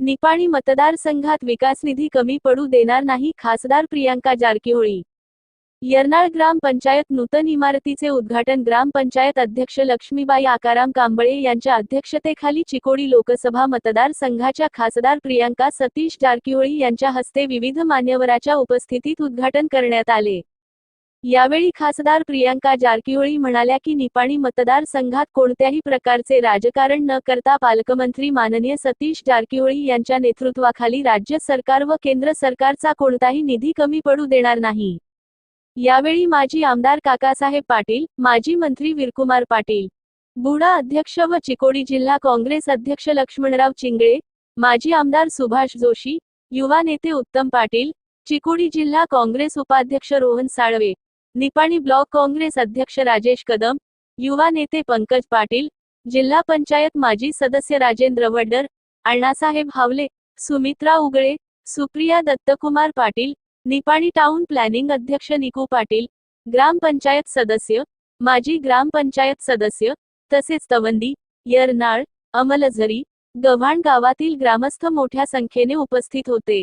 निपाणी मतदारसंघात विकास निधी कमी पडू देणार नाही खासदार प्रियांका जारकिहोळी. यरनाळ ग्रामपंचायत नूतन इमारतीचे उद्घाटन ग्रामपंचायत अध्यक्ष लक्ष्मीबाई आकाराम कांबळे यांच्या अध्यक्षतेखाली चिकोडी लोकसभा मतदारसंघाच्या खासदार प्रियांका सतीश जारकिहोळी यांच्या हस्ते विविध मान्यवराच्या उपस्थितीत उद्घाटन करण्यात आले. यावेळी खासदार प्रियांका जारकिहोळी म्हणाल्या की निपाणी मतदारसंघात कोणत्याही प्रकारचे राजकारण न करता पालकमंत्री माननीय सतीश जारकिहोळी यांच्या नेतृत्वाखाली राज्य सरकार व केंद्र सरकारचा कोणताही निधी कमी पडू देणार नाही. यावेळी माजी आमदार काकासाहेब पाटील माजी मंत्री वीरकुमार पाटील बुडा अध्यक्ष व चिकोडी जिल्हा काँग्रेस अध्यक्ष लक्ष्मणराव चिंगळे माजी आमदार सुभाष जोशी युवा नेते उत्तम पाटील चिकोडी जिल्हा काँग्रेस उपाध्यक्ष रोहन साळवे निपाणी ब्लॉक काँग्रेस अध्यक्ष राजेश कदम युवा नेते पंकज पाटील जिल्हा पंचायत माजी सदस्य राजेंद्र वड्डर अण्णासाहेब हावले सुमित्रा उगळे सुप्रिया दत्तकुमार पाटील निपाणी टाउन प्लॅनिंग अध्यक्ष निकू पाटील ग्रामपंचायत सदस्य माजी ग्रामपंचायत सदस्य तसेच तवंदी यरनाळ अमलझरी गव्हाण गावातील ग्रामस्थ मोठ्या संख्येने उपस्थित होते.